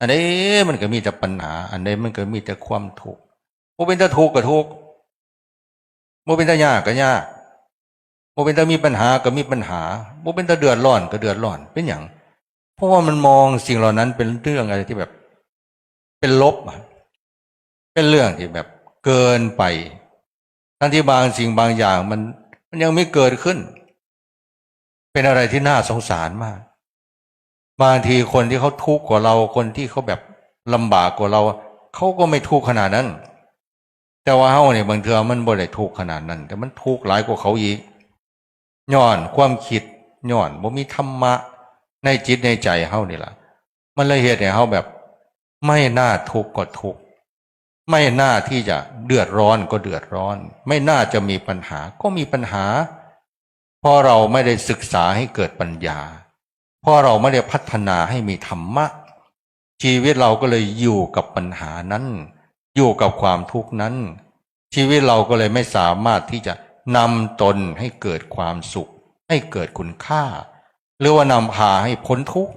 อันนี้มันก็มีแต่ปัญหา อันนี้มันก็มีแต่ความทุกข์โมเป็นแต่ทุกข์ก็ทุกข์โมเป็นแต่ยากก็ยากโมเป็นแต่มีปัญหาก็มีปัญหาโมเป็นแต่เดือดร้อนก็เดือดร้อน เป็นอย่าง เพราะว่ามันมองสิ่งเหล่านั้นเป็นเรื่องอะไรที่แบบ เป็นลบ เป็นเรื่องที่แบบ เกินไป ทั้งที่บางสิ่งบางอย่างมัน มันยังไม่เกิดขึ้น เป็นอะไรที่น่าสงสารมาก บางทีคนที่เขาทุกข์กว่าเราคนที่เขาแบบลำบากกว่าเราเขาก็ไม่ทุกข์ขนาดนั้น แต่ว่าเฮาเนี่ยบางเทือมันบ่ได้ทุกข์ขนาดนั้น แต่มันทุกข์หลายกว่าเขาอีกย้อนความคิดย้อนบ่มีธรรมะในจิตในใจเฮานี่ล่ะ มันเลยเหตุให้เฮาแบบ ไม่น่าทุกข์ก็ทุกข์ไม่น่าที่จะเดือดร้อนก็เดือดร้อน ไม่น่าจะมีปัญหาก็มีปัญหา เพราะเราไม่ได้ศึกษาให้เกิดปัญญา เพราะเราไม่ได้พัฒนาให้มีธรรมะ ชีวิตเราก็เลยอยู่กับปัญหานั้น อยู่กับความทุกข์นั้น ชีวิตเราก็เลยไม่สามารถที่จะนำตนให้เกิดความสุข ให้เกิดคุณค่า หรือว่านำพาให้พ้นทุกข์